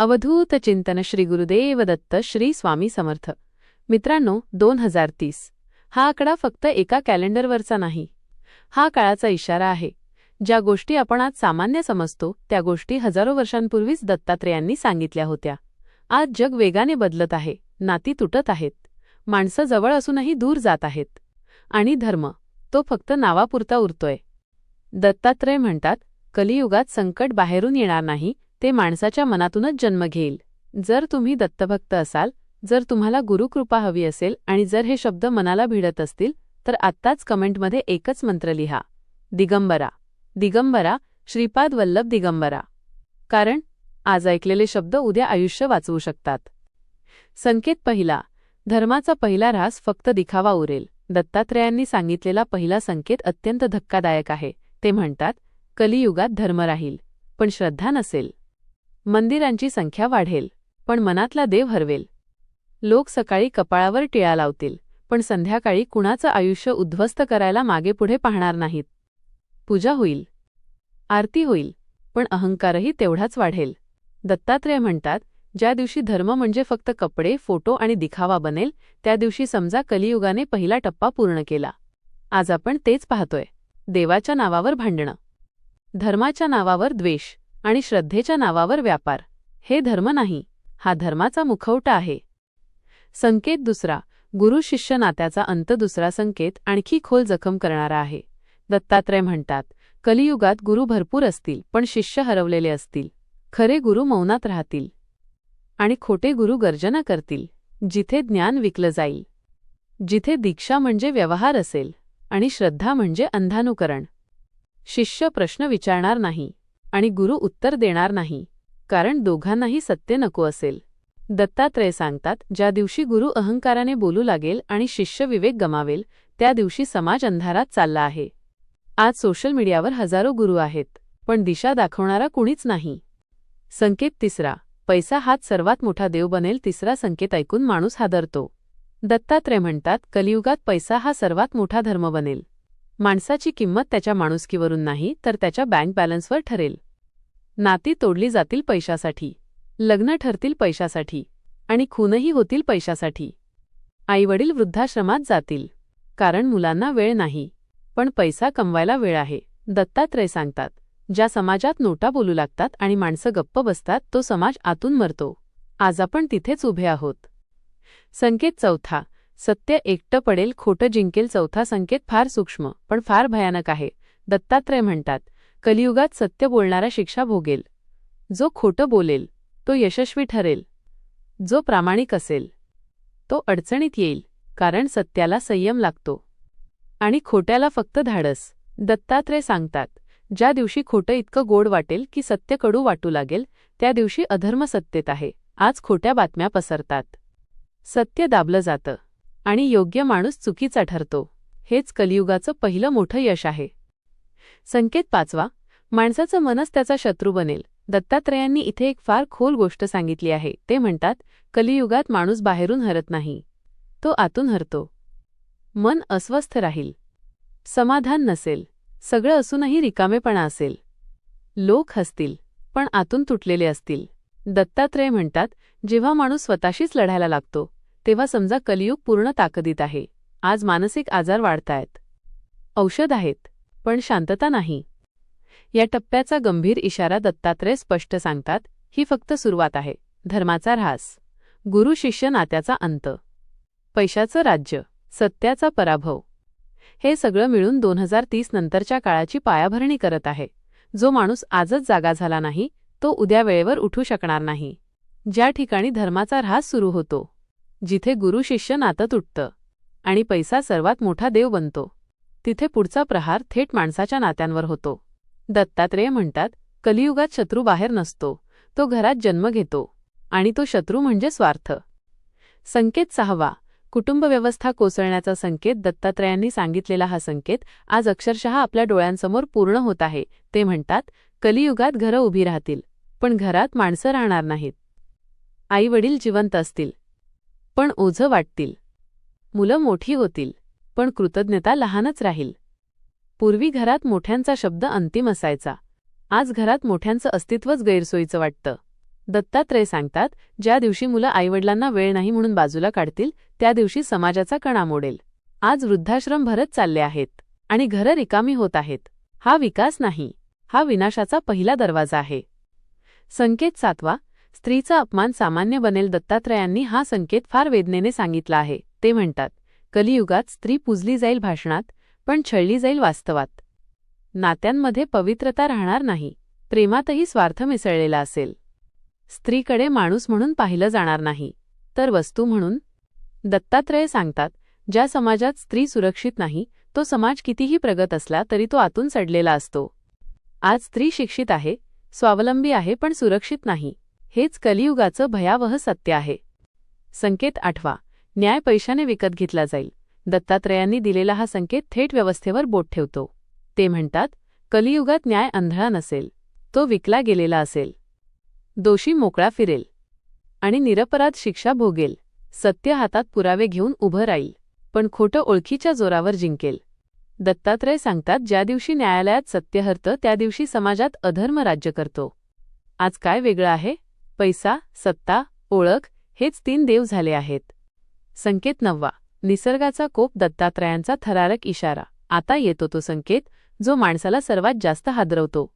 अवधूत चिंतन श्री गुरुदेव दत्त श्री स्वामी समर्थ. मित्रांनो दोन हजार तीस. हा आकडा फक्त एका कॅलेंडरवरचा नाही. हा काळाचा इशारा आहे. ज्या गोष्टी आपण आज सामान्य समजतो त्या गोष्टी हजारो वर्षांपूर्वीच दत्तात्रेयांनी सांगितल्या होत्या. आज जग वेगाने बदलत आहे नाती तुटत आहेत. माणसं जवळ असूनही दूर जात आहेत. आणि धर्म तो फक्त नावापुरता उरतोय. दत्तात्रय म्हणतात कलियुगात संकट बाहेरून येणार नाही ते माणसाच्या मनातूनच जन्म घेईल. जर तुम्ही दत्तभक्त असाल जर तुम्हाला गुरुकृपा हवी असेल आणि जर हे शब्द मनाला भिडत असतील तर आत्ताच कमेंटमध्ये एकच मंत्र लिहा. दिगंबरा. दिगंबरा श्रीपाद वल्लभ दिगंबरा. कारण आज ऐकलेले शब्द उद्या आयुष्य वाचवू शकतात. संकेत पहिला. धर्माचा पहिला ऱ्हास फक्त दिखावा उरेल. दत्तात्रेयांनी सांगितलेला पहिला संकेत अत्यंत धक्कादायक आहे. ते म्हणतात कलियुगात धर्म राहील पण श्रद्धा नसेल. मंदिरांची संख्या वाढेल पण मनातला देव हरवेल. लोक सकाळी कपाळावर टिळा लावतील पण संध्याकाळी कुणाचं आयुष्य उद्ध्वस्त करायला मागेपुढे पाहणार नाहीत. पूजा होईल. आरती होईल पण अहंकारही तेवढाच वाढेल. दत्तात्रेय म्हणतात ज्या दिवशी धर्म म्हणजे फक्त कपडे फोटो आणि दिखावा बनेल त्या दिवशी समजा कलियुगाने पहिला टप्पा पूर्ण केला. आज आपण तेच पाहतोय. देवाच्या नावावर भांडणं. धर्माच्या नावावर द्वेष. आणि श्रद्धेच्या नावावर व्यापार. हे धर्म नाही हा धर्माचा मुखवटा आहे. संकेत दुसरा गुरु शिष्य नात्याचा अंत दुसरा संकेत आणखी खोल जखम करणारा आहे. दत्तात्रय म्हणतात कलियुगात गुरु भरपूर असतील पण शिष्य हरवलेले असतील. खरे गुरु मौनात राहतील. आणि खोटे गुरु गर्जना करतील जिथे ज्ञान विकलं जाईल. जिथे दीक्षा म्हणजे व्यवहार असेल आणि श्रद्धा म्हणजे अंधानुकरण. शिष्य प्रश्न विचारणार नाही. आणि गुरु उत्तर देणार नाही कारण दोघांनाही सत्य नको असेल. दत्तात्रय सांगतात ज्या दिवशी गुरु अहंकाराने बोलू लागेल आणि शिष्य विवेक गमावेल त्या दिवशी समाज अंधारात चालला आहे. आज सोशल मीडियावर हजारो गुरु आहेत पण दिशा दाखवणारा कुणीच नाही. संकेत तिसरा पैसा हाच सर्वात मोठा देव बनेल तिसरा संकेत ऐकून माणूस हादरतो. दत्तात्रय म्हणतात कलियुगात पैसा हा सर्वात मोठा धर्म बनेल. माणसाची किंमत त्याच्या माणुसकीवरून नाही तर त्याच्या बँक बॅलन्सवर ठरेल. नाती तोडली जातील पैशासाठी. लग्न ठरतील पैशासाठी. आणि खूनही होतील पैशासाठी. आईवडील वृद्धाश्रमात जातील. कारण मुलांना वेळ नाही. पण पैसा कमवायला वेळ आहे. दत्तात्रय सांगतात ज्या समाजात नोटा बोलू लागतात आणि माणसं गप्प बसतात तो समाज आतून मरतो. आज आपण तिथेच उभे आहोत. संकेत चौथा सत्य एकटं पडेल खोटं जिंकेल चौथा संकेत फार सूक्ष्म पण फार भयानक आहे. दत्तात्रय म्हणतात कलियुगात सत्य बोलणारा शिक्षा भोगेल. जो खोटं बोलेल तो यशस्वी ठरेल. जो प्रामाणिक असेल तो अडचणीत येईल कारण सत्याला संयम लागतो. आणि खोट्याला फक्त धाडस. दत्तात्रय सांगतात ज्या दिवशी खोटं इतकं गोड वाटेल की सत्य कडू वाटू लागेल त्या दिवशी अधर्म सत्तेत आहे. आज खोट्या बातम्या पसरतात. सत्य दाबलं जातं. आणि योग्य माणूस चुकीचा ठरतो. हेच कलियुगाचं पहिलं मोठं यश आहे. संकेत पाचवा माणसाचं मनच त्याचा शत्रू बनेल. दत्तात्रयांनी इथे एक फार खोल गोष्ट सांगितली आहे. ते म्हणतात कलियुगात माणूस बाहेरून हरत नाही. तो आतून हरतो. मन अस्वस्थ राहील. समाधान नसेल. सगळं असूनही रिकामेपणा असेल. लोक हसतील पण आतून तुटलेले असतील. दत्तात्रय म्हणतात जेव्हा माणूस स्वतःशीच लढायला लागतो तेव्हा समजा कलियुग पूर्ण ताकदीत आहे. आज मानसिक आजार वाढतायत. औषध आहेत पण शांतता नाही. या टप्प्याचा गंभीर इशारा दत्तात्रय स्पष्ट सांगतात ही फक्त सुरुवात आहे. धर्माचा ऱ्हास. गुरु शिष्य नात्याचा अंत. पैशाचं राज्य. सत्याचा पराभव. हे सगळं मिळून दोन हजार तीस नंतरच्या काळाची पायाभरणी करत आहे. जो माणूस आजच जागा झाला नाही तो उद्या वेळेवर उठू शकणार नाही. ज्या ठिकाणी धर्माचा ऱ्हास सुरू होतो जिथे गुरु शिष्य नातं तुटतं आणि पैसा सर्वात मोठा देव बनतो तिथे पुढचा प्रहार थेट माणसाच्या नात्यांवर होतो. दत्तात्रेय म्हणतात कलियुगात शत्रू बाहेर नसतो तो घरात जन्म घेतो आणि तो शत्रू म्हणजे स्वार्थ. संकेत सहावा कुटुंबव्यवस्था कोसळण्याचा संकेत दत्तात्रयांनी सांगितलेला हा संकेत आज अक्षरशः आपल्या डोळ्यांसमोर पूर्ण होत आहे ते म्हणतात कलियुगात घरं उभी राहतील पण घरात माणसं राहणार नाहीत. आईवडील जिवंत असतील पण ओझं वाटतील. मुलं मोठी होतील पण कृतज्ञता लहानच राहील. पूर्वी घरात मोठ्यांचा शब्द अंतिम असायचा. आज घरात मोठ्यांचं अस्तित्वच गैरसोयीचं वाटतं. दत्तात्रय सांगतात ज्या दिवशी मुलं आईवडिलांना वेळ नाही म्हणून बाजूला काढतील त्या दिवशी समाजाचा कणा मोडेल. आज वृद्धाश्रम भरत चालले आहेत आणि घरं रिकामी होत आहेत. हा विकास नाही हा विनाशाचा पहिला दरवाजा आहे. संकेत सातवा स्त्रीचा अपमान सामान्य बनेल दत्तात्रयांनी हा संकेत फार वेदनेने सांगितला आहे. ते म्हणतात कलियुगात स्त्री पुजली जाईल भाषणात पण छळली जाईल वास्तवात. नात्यांमध्ये पवित्रता राहणार नाही प्रेमातही स्वार्थ मिसळलेला असेल. स्त्रीकडे माणूस म्हणून पाहिलं जाणार नाही. तर वस्तू म्हणून? दत्तात्रय सांगतात ज्या समाजात स्त्री सुरक्षित नाही तो समाज कितीही प्रगत असला तरी तो आतून सडलेला असतो. आज स्त्री शिक्षित आहे स्वावलंबी आहे पण सुरक्षित नाही. हेच कलियुगाचं भयावह सत्य आहे. संकेत आठवा. न्याय पैशाने विकत घेतला जाईल. दत्तात्रयांनी दिलेला हा संकेत थेट व्यवस्थेवर बोट ठेवतो. ते म्हणतात कलियुगात न्याय अंधळा नसेल. तो विकला गेलेला असेल. दोषी मोकळा फिरेल. आणि निरपराध शिक्षा भोगेल. सत्य हातात पुरावे घेऊन उभं राहील. पण खोटं ओळखीच्या जोरावर जिंकेल. दत्तात्रय सांगतात ज्या दिवशी न्यायालयात सत्य हरतं त्या दिवशी समाजात अधर्म राज्य करतो. आज काय वेगळं आहे? पैसा सत्ता ओळख हेच तीन देव झाले आहेत. संकेत नववा. निसर्गाचा कोप दत्तात्रयांचा थरारक इशारा. आता येतो तो संकेत जो माणसाला सर्वात जास्त हादरवतो.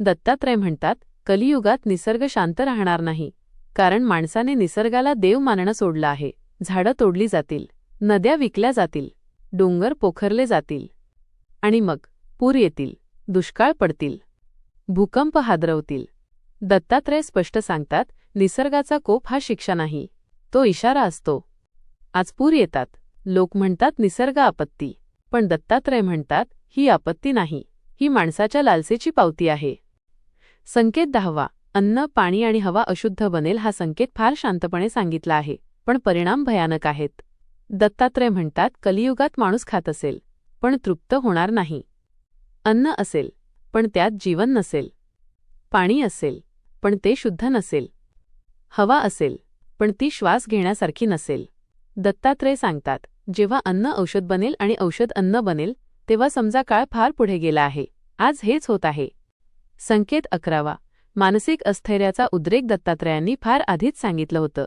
दत्तात्रय म्हणतात कलियुगात निसर्ग शांत राहणार नाही. कारण माणसाने निसर्गाला देव मानणं सोडलं आहे. झाडं तोडली जातील. नद्या विकल्या जातील. डोंगर पोखरले जातील. आणि मग पूर येतील. दुष्काळ पडतील. भूकंप हादरवतील. दत्तात्रय स्पष्ट सांगतात निसर्गाचा कोप हा शिक्षा नाही तो इशारा असतो. आज पूर येतात. लोक म्हणतात निसर्ग आपत्ती. पण दत्तात्रय म्हणतात ही आपत्ती नाही ही माणसाच्या लालसेची पावती आहे. संकेत दहावा. अन्न पाणी आणि हवा अशुद्ध बनेल हा संकेत फार शांतपणे सांगितला आहे पण परिणाम भयानक आहेत. दत्तात्रय म्हणतात कलियुगात माणूस खात असेल पण तृप्त होणार नाही. अन्न असेल पण त्यात जीवन नसेल. पाणी असेल पण ते शुद्ध नसेल. हवा असेल पण ती श्वास घेण्यासारखी नसेल. दत्तात्रय सांगतात जेव्हा अन्न औषध बनेल आणि औषध अन्न बनेल तेव्हा समजा काळ फार पुढे गेला आहे. आज हेच होत आहे. संकेत अकरावा. मानसिक अस्थैर्याचा उद्रेक दत्तात्रयांनी फार आधीच सांगितलं होतं.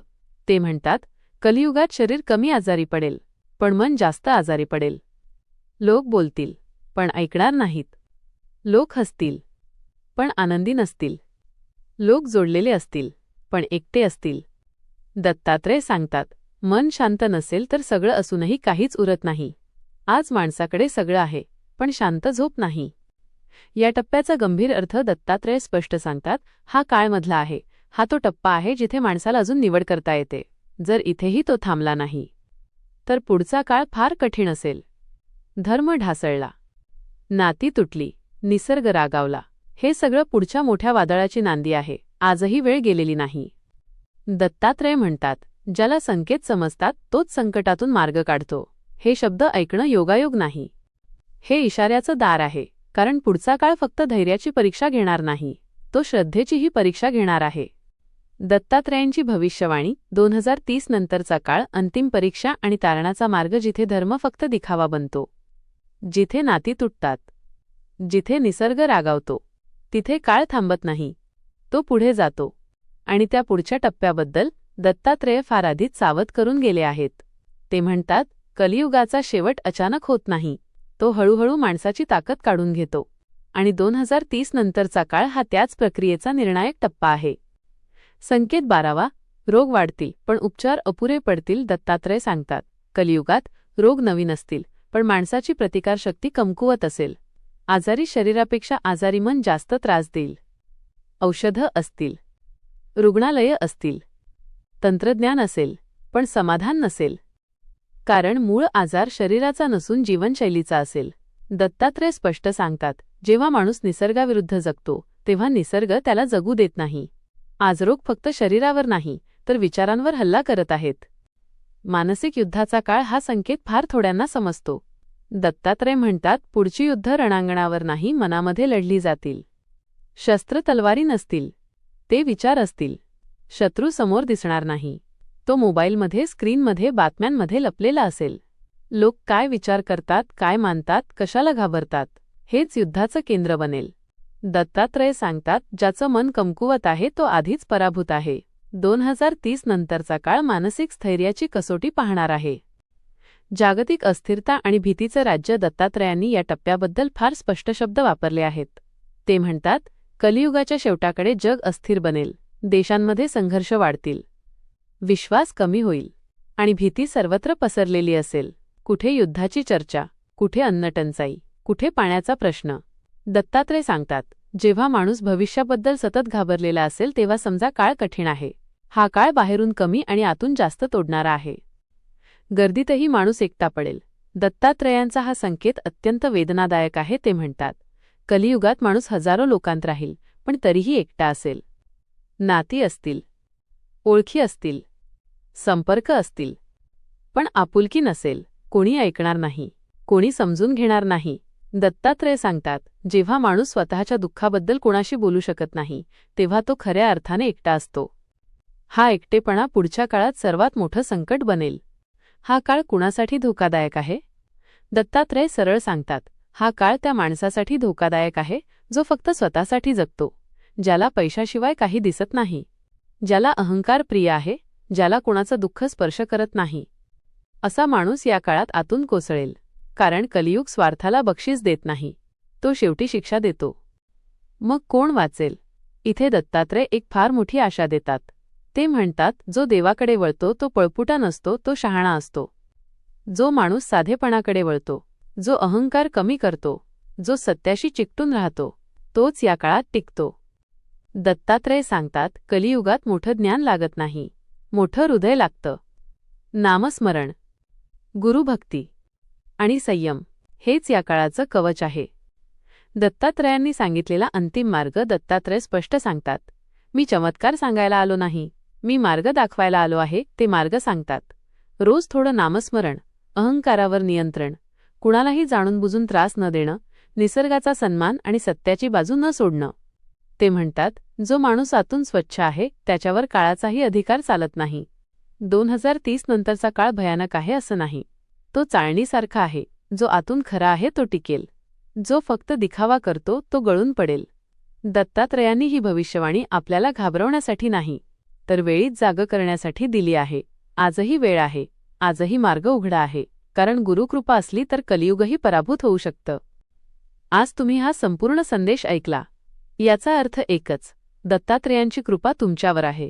ते म्हणतात कलियुगात शरीर कमी आजारी पडेल पण मन जास्त आजारी पडेल. लोक बोलतील पण ऐकणार नाहीत. लोक हसतील पण आनंदी नसतील. लोक जोडलेले असतील पण एकटे असतील. दत्तात्रय सांगतात मन शांत नसेल तर सगळं असूनही काहीच उरत नाही. आज माणसाकडे सगळं आहे पण शांत झोप नाही. या टप्प्याचा गंभीर अर्थ दत्तात्रय स्पष्ट सांगतात हा काळमधला आहे हा तो टप्पा आहे जिथे माणसाला अजून निवड करता येते जर इथेही तो थांबला नाही. तर पुढचा काळ फार कठीण असेल. धर्म ढासळला. नाती तुटली निसर्ग रागावला. हे सगळं पुढच्या मोठ्या वादळाची नांदी आहे. आजही वेळ गेलेली नाही. दत्तात्रय म्हणतात ज्याला संकेत समजतात तोच संकटातून मार्ग काढतो. हे शब्द ऐकणं योगायोग नाही. हे इशाऱ्याचं दार आहे कारण पुढचा काळ फक्त धैर्याची परीक्षा घेणार नाही तो श्रद्धेचीही परीक्षा घेणार आहे. दत्तात्रयांची भविष्यवाणी दोन हजार तीस नंतरचा काळ अंतिम परीक्षा आणि तारणाचा मार्ग जिथे धर्म फक्त दिखावा बनतो. जिथे नाती तुटतात. जिथे निसर्ग रागावतो. तिथे काळ थांबत नाही. तो पुढे जातो. आणि त्या पुढच्या टप्प्याबद्दल दत्तात्रेय फार आधीच सावध करून गेले आहेत. ते म्हणतात कलियुगाचा शेवट अचानक होत नाही. तो हळूहळू माणसाची ताकद काढून घेतो. आणि दोन हजार तीस नंतरचा काळ हा त्याच प्रक्रियेचा निर्णायक टप्पा आहे. संकेत बारावा रोग वाढतील पण उपचार अपुरे पडतील दत्तात्रय सांगतात. कलियुगात रोग नवीन असतील पण माणसाची प्रतिकारशक्ती कमकुवत असेल. आजारी शरीरापेक्षा आजारी मन जास्त त्रास देईल. औषधं असतील. रुग्णालयं असतील. तंत्रज्ञान असेल पण समाधान नसेल. कारण मूळ आजार शरीराचा नसून जीवनशैलीचा असेल. दत्तात्रय स्पष्ट सांगतात जेव्हा माणूस निसर्गाविरुद्ध जगतो तेव्हा निसर्ग त्याला जगू देत नाही. आज रोग फक्त शरीरावर नाही तर विचारांवर हल्ला करत आहेत. मानसिक युद्धाचा काळ हा संकेत फार थोड्यांना समजतो. दत्तात्रय म्हणतात पुढची युद्ध रणांगणावर नाही मनामध्ये लढली जातील. शस्त्र तलवारी नसतील. ते विचार असतील. शत्रू समोर दिसणार नाही. तो मोबाईलमध्ये स्क्रीनमध्ये बातम्यांमध्ये लपलेला असेल. लोक काय विचार करतात काय मानतात कशाला घाबरतात हेच युद्धाचं केंद्र बनेल. दत्तात्रय सांगतात ज्याचं मन कमकुवत आहे तो आधीच पराभूत आहे. दोन हजार तीस नंतरचा काळ मानसिक स्थैर्याची कसोटी पाहणार आहे. जागतिक अस्थिरता आणि भीतीचं राज्य दत्तात्रयांनी या टप्प्याबद्दल फार स्पष्ट शब्द वापरले आहेत. ते म्हणतात कलियुगाच्या शेवटाकडे जग अस्थिर बनेल देशांमध्ये संघर्ष वाढतील. विश्वास कमी होईल. आणि भीती सर्वत्र पसरलेली असेल. कुठे युद्धाची चर्चा कुठे अन्नटंचाई कुठे पाण्याचा प्रश्न? दत्तात्रय सांगतात जेव्हा माणूस भविष्याबद्दल सतत घाबरलेला असेल तेव्हा समजा काळ कठीण आहे. हा काळ बाहेरून कमी आणि आतून जास्त तोडणारा आहे. गर्दीतही माणूस एकटा पडेल. दत्तात्रयांचा हा संकेत अत्यंत वेदनादायक आहे ते म्हणतात. कलियुगात माणूस हजारो लोकांत राहील पण तरीही एकटा असेल. नाती असतील. ओळखी असतील. संपर्क असतील. पण आपुलकी नसेल. कोणी ऐकणार नाही. कोणी समजून घेणार नाही. दत्तात्रय सांगतात जेव्हा माणूस स्वतःच्या दुःखाबद्दल कोणाशी बोलू शकत नाही तेव्हा तो खऱ्या अर्थाने एकटा असतो. हा एकटेपणा पुढच्या काळात सर्वात मोठं संकट बनेल. हा काळ कुणासाठी धोकादायक आहे? दत्तात्रय सरळ सांगतात हा काळ त्या माणसासाठी धोकादायक आहे जो फक्त स्वतःसाठी जगतो ज्याला पैशाशिवाय काही दिसत नाही ज्याला अहंकार प्रिय आहे ज्याला कुणाचं दुःख स्पर्श करत नाही. असा माणूस या काळात आतून कोसळेल कारण कलियुग स्वार्थाला बक्षीस देत नाही तो शेवटी शिक्षा देतो. मग कोण वाचेल? इथे दत्तात्रय एक फार मोठी आशा देतात. ते म्हणतात जो देवाकडे वळतो तो पळपुटा नसतो तो शहाणा असतो. जो माणूस साधेपणाकडे वळतो जो अहंकार कमी करतो जो सत्याशी चिकटून राहतो तोच या काळात टिकतो. दत्तात्रय सांगतात कलियुगात मोठं ज्ञान लागत नाही मोठं हृदय लागतं. नामस्मरण गुरुभक्ती आणि संयम हेच या काळाचं कवच आहे. दत्तात्रयांनी सांगितलेला अंतिम मार्ग दत्तात्रय स्पष्ट सांगतात. मी चमत्कार सांगायला आलो नाही. मी मार्ग दाखवायला आलो आहे ते मार्ग सांगतात. रोज थोडं नामस्मरण अहंकारावर नियंत्रण. कुणालाही जाणून बुजून त्रास न देणं निसर्गाचा सन्मान आणि सत्याची बाजू न सोडणं. ते म्हणतात जो माणूस आतून स्वच्छ आहे त्याच्यावर काळाचाही अधिकार चालत नाही. दोन हजार तीस नंतरचा काळ भयानक आहे असं नाही. तो चाळणीसारखा आहे. जो आतून खरा आहे तो टिकेल. जो फक्त दिखावा करतो तो गळून पडेल. दत्तात्रयांनी ही भविष्यवाणी आपल्याला घाबरवण्यासाठी नाही. तर वेळीच जाग करण्यासाठी दिली आहे. आजही वेळ आहे. आजही मार्ग उघडा आहे. कारण गुरुकृपा असली तर कलियुगही पराभूत होऊ शकतं. आज तुम्ही हा संपूर्ण संदेश ऐकला. याचा अर्थ एकच. दत्तात्रेयांची कृपा तुमच्यावर आहे.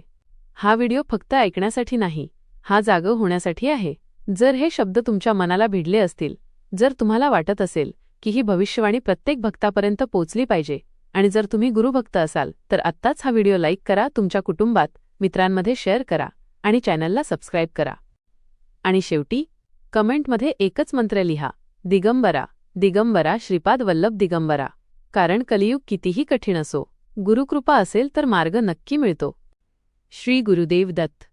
हा व्हिडिओ फक्त ऐकण्यासाठी नाही. हा जाग होण्यासाठी आहे. जर हे शब्द तुमच्या मनाला भिडले असतील जर तुम्हाला वाटत असेल की ही भविष्यवाणी प्रत्येक भक्तापर्यंत पोचली पाहिजे आणि जर तुम्ही गुरुभक्त असाल तर आत्ताच हा व्हिडिओ लाईक करा तुमच्या कुटुंबात मित्रांमध्ये शेअर करा आणि चॅनलला सबस्क्राईब करा. आणि शेवटी कमेंटमध्ये एकच मंत्र लिहा दिगंबरा दिगंबरा श्रीपाद वल्लभ दिगंबरा. कारण कलियुग कितीही कठीण असो गुरुकृपा असेल तर मार्ग नक्की मिळतो. श्री गुरुदेव दत्त.